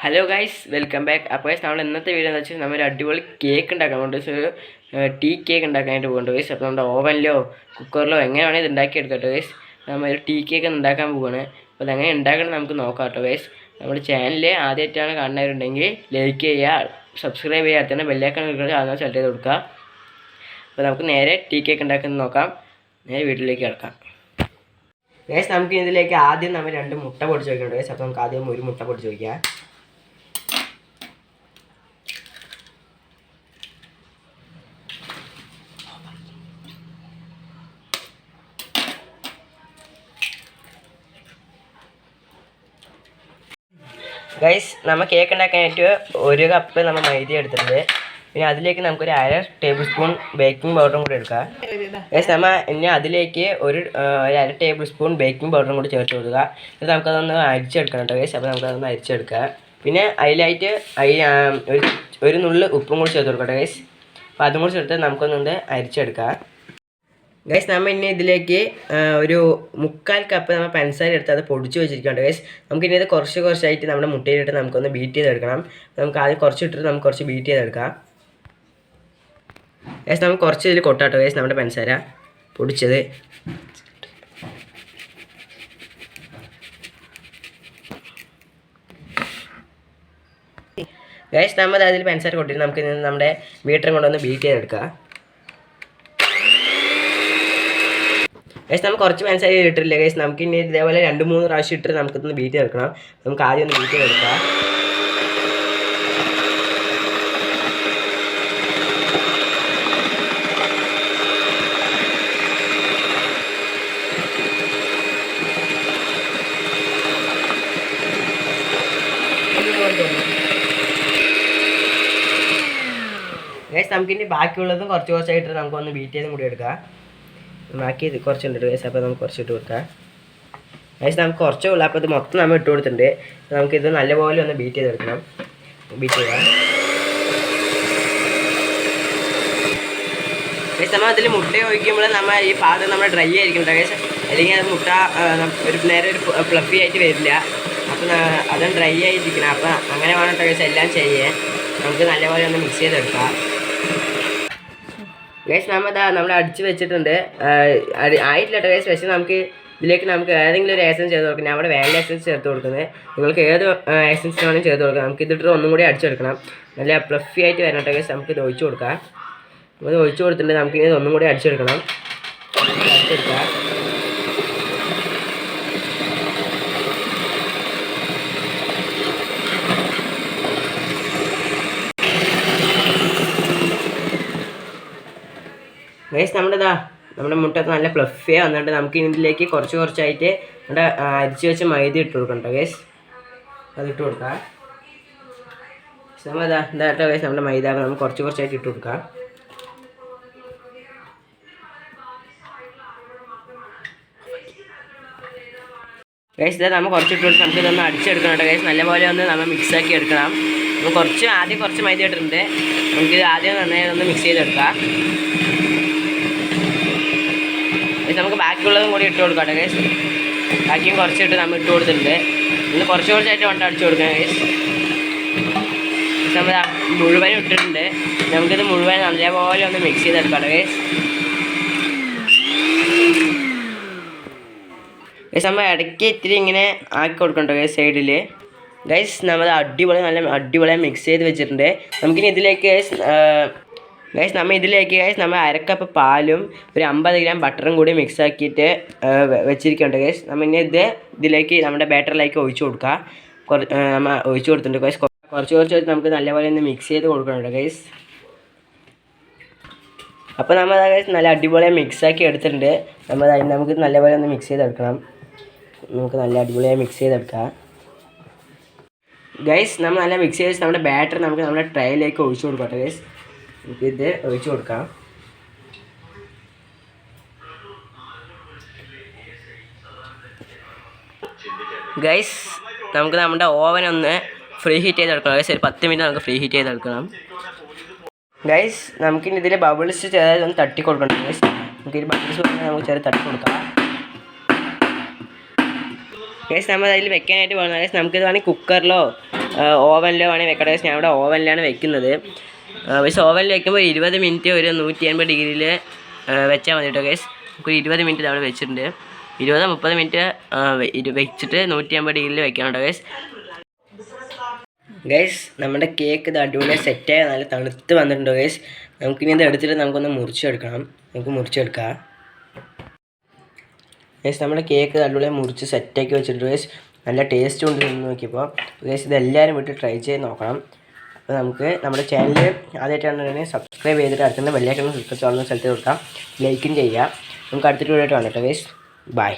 Hello guys welcome back അപ്പോൾ നമ്മൾ ഇന്നത്തെ വീഡിയോ എന്ന് വെച്ചാൽ നമ്മൾ അടിപൊളി കേക്ക് ഉണ്ടാക്കാൻ പോകുന്നുണ്ട് ഒരു ടീ കേക്ക് ഉണ്ടാക്കാനായിട്ട് പോകുന്നുണ്ട് ഗൈസ് അപ്പോൾ നമ്മുടെ ഓവനിലോ കുക്കറിലോ എങ്ങനെ വേണമെങ്കിൽ ഇത് ഉണ്ടാക്കിയെടുക്കട്ടോ ഗൈസ് നമ്മൾ ഒരു ടീ കേക്ക് ഉണ്ടാക്കാൻ പോവുകയാണ് അപ്പോൾ അതെങ്ങനെ ഉണ്ടാക്കണം നമുക്ക് നോക്കാം കേട്ടോ ഗൈസ് നമ്മുടെ ചാനൽ ആദ്യമായിട്ടാണ് കാണുന്നവരുണ്ടെങ്കിൽ ലൈക്ക് ചെയ്യുക സബ്സ്ക്രൈബ് ചെയ്യുക തന്നെ ബെല്ലൈക്കൺ ആദ്യം സെലക്ട് ചെയ്ത് കൊടുക്കുക. അപ്പോൾ നമുക്ക് നേരെ ടീ കേക്ക് ഉണ്ടാക്കുന്നത് നോക്കാം. നേരെ വീട്ടിലേക്ക് കിടക്കാം. ഗൈസ് നമുക്ക് ഇതിലേക്ക് ആദ്യം നമ്മൾ രണ്ട് മുട്ട പൊടിച്ച് വയ്ക്കണം ഗൈസ് അപ്പോൾ നമുക്ക് ആദ്യം ഒരു മുട്ട പൊടിച്ച് വയ്ക്കാം ഗൈസ് നമ്മൾ കേക്ക് ഉണ്ടാക്കാനായിട്ട് ഒരു കപ്പ് നമ്മൾ മൈദ എടുത്തിട്ടുണ്ട്. പിന്നെ അതിലേക്ക് നമുക്കൊരു അര ടേബിൾ സ്പൂൺ ബേക്കിംഗ് പൗഡറും കൂടി എടുക്കാം. ഗൈസ് നമ്മൾ ഇനി അതിലേക്ക് ഒരു ഒരു അര ടേബിൾ സ്പൂൺ ബേക്കിംഗ് പൗഡറും കൂടി ചേർത്ത് കൊടുക്കുക. എന്നിട്ട് നമുക്കതൊന്ന് അരിച്ചെടുക്കണം കേട്ടോ ഗൈസ് അപ്പോൾ നമുക്കതൊന്ന് അരിച്ചെടുക്കുക പിന്നെ അതിലായിട്ട് അതിൽ ഒരു ഒരു നുള്ളു ഉപ്പും കൂടി ചേർത്ത് കൊടുക്കട്ടെ ഗൈസ് അപ്പോൾ അതും കൂടി ചേർത്ത് നമുക്കൊന്നുകൊണ്ട് അരിച്ചെടുക്കാം. ഗൈസ് നമ്മൾ ഇനി ഇതിലേക്ക് ഒരു മുക്കാൽ കപ്പ് നമ്മൾ പഞ്ചസാര എടുത്ത് അത് പൊടിച്ച് വെച്ചിരിക്കുന്നുണ്ട് ഗൈസ് നമുക്ക് ഇനി ഇത് കുറച്ച് കുറച്ചായിട്ട് നമ്മുടെ മുട്ടയിലിട്ട് നമുക്കൊന്ന് ബീറ്റ് ചെയ്തെടുക്കണം. നമുക്ക് ആദ്യം കുറച്ച് ഇട്ടിട്ട് നമുക്ക് കുറച്ച് ബീറ്റ് ചെയ്തെടുക്കാം. ഗൈസ് നമുക്ക് കുറച്ച് ഇതിൽ കൊട്ടാട്ടോ. ഗൈസ് നമ്മുടെ പഞ്ചസാര പൊടിച്ചത്. ഗൈസ് നമ്മൾ അതിൽ പഞ്ചസാര കൊട്ടിട്ട് നമുക്ക് നമ്മുടെ ബീറ്ററും കൊണ്ടൊന്ന് ബീറ്റ് ചെയ്തെടുക്കാം. ഗൈസ് നമുക്ക് കുറച്ച് മനസ്സായി ഇട്ടിട്ടില്ല ഗൈസ് നമുക്ക് ഇനി ഇതേപോലെ രണ്ട് മൂന്ന് പ്രാവശ്യം ഇട്ടിട്ട് നമുക്കൊന്ന് ബീറ്റ് എടുക്കണം നമുക്ക് ആദ്യം ഒന്ന് ബീറ്റ് എടുക്കാം ഗൈസ് നമുക്കിനി ബാക്കിയുള്ളതും കുറച്ച് കുറച്ചായിട്ട് നമുക്കൊന്ന് ബീറ്റ് ചെയ്തും കൂടി എടുക്കാം. ബാക്കി ഇത് കുറച്ചുണ്ട് ഗൈസ് അപ്പോൾ നമുക്ക് കുറച്ച് ഇട്ട് കൊടുക്കാം ഗൈസ് നമുക്ക് കുറച്ചേ ഉള്ളൂ. അപ്പോൾ ഇത് മൊത്തം നമ്മൾ ഇട്ട് കൊടുത്തിട്ടുണ്ട്. നമുക്കിത് നല്ലപോലെ ഒന്ന് ബീറ്റ് ചെയ്തെടുക്കണം. ബീറ്റ് ചെയ്യാം. ഗൈസ് നമ്മൾ അതിൽ മുട്ട ഒഴിക്കുമ്പോൾ നമ്മൾ ഈ പാത്രം നമ്മൾ ഡ്രൈ ആയിരിക്കും കേട്ടോ ഗൈസ് അല്ലെങ്കിൽ അത് മുട്ട ഒരു നേരെ ഒരു ഫ്ലഫി ആയിട്ട് വരില്ല. അപ്പം അതും ഡ്രൈ ആയിരിക്കണം. അപ്പം അങ്ങനെ വേണം ഗൈസ് എല്ലാം ചെയ്യേ. നമുക്ക് നല്ലപോലെ ഒന്ന് മിക്സ് ചെയ്തെടുക്കാം. ഗൈസ് നമ്മൾ ഇതാ നമ്മൾ അടിച്ച് വെച്ചിട്ടുണ്ട്. ആയിട്ടില്ല കേട്ടോ ഗൈസ്. പക്ഷേ നമുക്ക് ഇതിലേക്ക് നമുക്ക് ഏതെങ്കിലും ഒരു എസൻസ് ചേർത്ത് കൊടുക്കണം. അവിടെ വേണ്ട എസൻസ് ചേർത്ത് കൊടുക്കുന്നത്. നിങ്ങൾക്ക് ഏത് എസൻസ് വേണമെങ്കിലും ചേർത്ത് കൊടുക്കാം. നമുക്ക് ഇതിട്ട് ഒന്നും കൂടി അടിച്ചെടുക്കണം നല്ല പ്ലഫി ആയിട്ട് വരണം ഗൈസ്. നമുക്ക് ഇത് ഒഴിച്ചു കൊടുക്കാം. നമ്മൾ ഒഴിച്ചു കൊടുത്തിട്ടുണ്ട് നമുക്ക് ഇനി ഒന്നും കൂടി അടിച്ചെടുക്കണം അടിച്ചെടുക്കാം ഗൈസ് നമ്മുടെ ഇതാ നമ്മുടെ മുട്ട നല്ല പ്ലഫേ വന്നിട്ട് നമുക്ക് ഇതിലേക്ക് കുറച്ച് കുറച്ചായിട്ട് നമ്മുടെ അരിച്ചു വെച്ച മൈദ ഇട്ട് കൊടുക്കണം കേട്ടോ ഗൈസ് അത് ഇട്ട് കൊടുക്കാം നമ്മൾ ഇതാ ഗൈസ് നമ്മുടെ മൈദ നമുക്ക് കുറച്ച് കുറച്ചായിട്ട് ഇട്ട് കൊടുക്കാം. ഗൈസ് ഇതാ നമ്മൾ കുറച്ച് ഇട്ട് കൊടുത്ത് നമുക്ക് ഇതൊന്ന് അടിച്ചെടുക്കണം കേട്ടോ ഗൈസ് നല്ലപോലെ ഒന്ന് നമ്മൾ മിക്സ് ആക്കി എടുക്കണം. നമ്മൾ കുറച്ച് ആദ്യം കുറച്ച് മൈദ ഇട്ടിട്ടുണ്ട്. നമുക്ക് ആദ്യം നന്നായി ഒന്ന് മിക്സ് ചെയ്തെടുക്കാം. ഇത് നമുക്ക് ബാക്കിയുള്ളതും കൂടി ഇട്ട് കൊടുക്കാം കേസ് ബാക്കിയും കുറച്ചിട്ട് നമ്മൾ ഇട്ട് കൊടുത്തിട്ടുണ്ട്. ഇന്ന് കുറച്ച് കുറച്ചായിട്ട് വണ്ട അടിച്ചു കൊടുക്കാം കേസ് നമ്മൾ മുഴുവനും ഇട്ടിട്ടുണ്ട്. നമുക്കിത് മുഴുവൻ നല്ലപോലെ ഒന്ന് മിക്സ് ചെയ്തെടുക്കാം കേസ് ഗൈസ് നമ്മൾ ഇടയ്ക്ക് ഇത്തിരി ഇങ്ങനെ ആക്കി കൊടുക്കണ്ടോ ഗൈസ് സൈഡിൽ ഗൈസ് നമ്മൾ അടിപൊളി നല്ല അടിപൊളിയായി മിക്സ് ചെയ്ത് വെച്ചിട്ടുണ്ട്. നമുക്കിനി ഇതിലേക്ക് ഗൈസ് നമ്മൾ ഇതിലേക്ക് ഗൈസ് നമ്മൾ അരക്കപ്പ് പാലും ഒരു അമ്പത് ഗ്രാം ബട്ടറും കൂടി മിക്സ് ആക്കിയിട്ട് വെച്ചിരിക്കുന്നുണ്ട് ഗൈസ് നമ്മൾ ഇനി ഇത് ഇതിലേക്ക് നമ്മുടെ ബാറ്ററിലേക്ക് ഒഴിച്ചു കൊടുക്കുക കുറച്ച് നമ്മൾ ഒഴിച്ചു കൊടുത്തിട്ടുണ്ട് ഗൈസ് കുറച്ച് കുറച്ച് നമുക്ക് നല്ലപോലെ ഒന്ന് മിക്സ് ചെയ്ത് കൊടുക്കുന്നുണ്ട് ഗൈസ് അപ്പോൾ നമ്മൾ ഗൈസ് നല്ല അടിപൊളിയായി മിക്സ് ആക്കി എടുത്തിട്ടുണ്ട്. നമ്മൾ നമുക്ക് നല്ലപോലെ ഒന്ന് മിക്സ് ചെയ്തെടുക്കണം. നമുക്ക് നല്ല അടിപൊളിയായി മിക്സ് ചെയ്തെടുക്കാം. ഗൈസ് നമ്മൾ നല്ല മിക്സ് ചെയ്ത് നമ്മുടെ ബാറ്റർ നമുക്ക് നമ്മുടെ ട്രയിലേക്ക് ഒഴിച്ചു കൊടുക്കട്ടെ ഗൈസ് നമുക്ക് ഇത് ഒഴിച്ചു കൊടുക്കാം. ഗൈസ് നമുക്ക് നമ്മുടെ ഓവൻ ഒന്ന് ഫ്രീ ഹീറ്റ് ചെയ്തെടുക്കണം ഗൈസ് ഒരു പത്ത് മിനിറ്റ് നമുക്ക് ഫ്രീ ഹീറ്റ് ചെയ്തെടുക്കണം ഗൈസ് നമുക്കിനി ഇതിൽ ബബിൾസ് ചെറുതായി ഒന്ന് തട്ടി കൊടുക്കണം. ഗൈസ് നമുക്ക് ഇതിൽ ബബിൾസ് നമുക്ക് ചെറിയ തട്ടി കൊടുക്കാം. ഗൈസ് നമ്മൾ അതിൽ വെക്കാനായിട്ട് പോകുന്നത് ഗൈസ് നമുക്കിത് വേണമെങ്കിൽ കുക്കറിലോ ഓവനിലോ വേണമെങ്കിൽ വെക്കട്ടെ ഗൈസ് ഞാൻ ഇവിടെ ഓവനിലാണ് വെക്കുന്നത്. പക്ഷേ ഓവനിൽ വെക്കുമ്പോൾ ഇരുപത് മിനിറ്റ് ഒരു നൂറ്റി അൻപത് ഡിഗ്രിയിൽ വെച്ചാൽ മതി കേട്ടോ ഗൈസ് നമുക്ക് ഇരുപത് മിനിറ്റ് അവിടെ വെച്ചിട്ടുണ്ട്. ഇരുപത് മുപ്പത് മിനിറ്റ് വെച്ചിട്ട് നൂറ്റി അമ്പത് ഡിഗ്രിയിൽ വെക്കണം കേട്ടോ ഗൈസ് ഗൈസ് നമ്മുടെ കേക്ക് ഇത് അടിപൊളി സെറ്റായി നല്ല തണുത്ത് വന്നിട്ടുണ്ട് ഗൈസ് നമുക്കിനി ഇത് എടുത്തിട്ട് നമുക്കൊന്ന് മുറിച്ചെടുക്കണം. നമുക്ക് മുറിച്ചെടുക്കാം. ഗൈസ് നമ്മുടെ കേക്ക് അടിപൊളിയായി മുറിച്ച് സെറ്റാക്കി വെച്ചിട്ടുണ്ട് ഗൈസ് നല്ല ടേസ്റ്റ് ഉണ്ട് നോക്കിയപ്പോൾ ഗൈസ് ഇത് എല്ലാവരും വീട്ടിൽ ട്രൈ ചെയ്ത് നോക്കണം. അപ്പോൾ നമുക്ക് നമ്മുടെ ചാനൽ ആദ്യമായിട്ടാണ് സബ്സ്ക്രൈബ് ചെയ്തിട്ട് അടുത്തുനിന്ന് വെള്ളിയാഴ്ച സബ്സ്ക്രൈബ് ചെയ്യുന്ന സ്ഥലത്ത് കൊടുക്കാം. ലൈക്കും ചെയ്യുക നമുക്ക് അടുത്തൊരു വീഡിയോ കാണാം കേട്ടോ ഗൈസ് ബൈ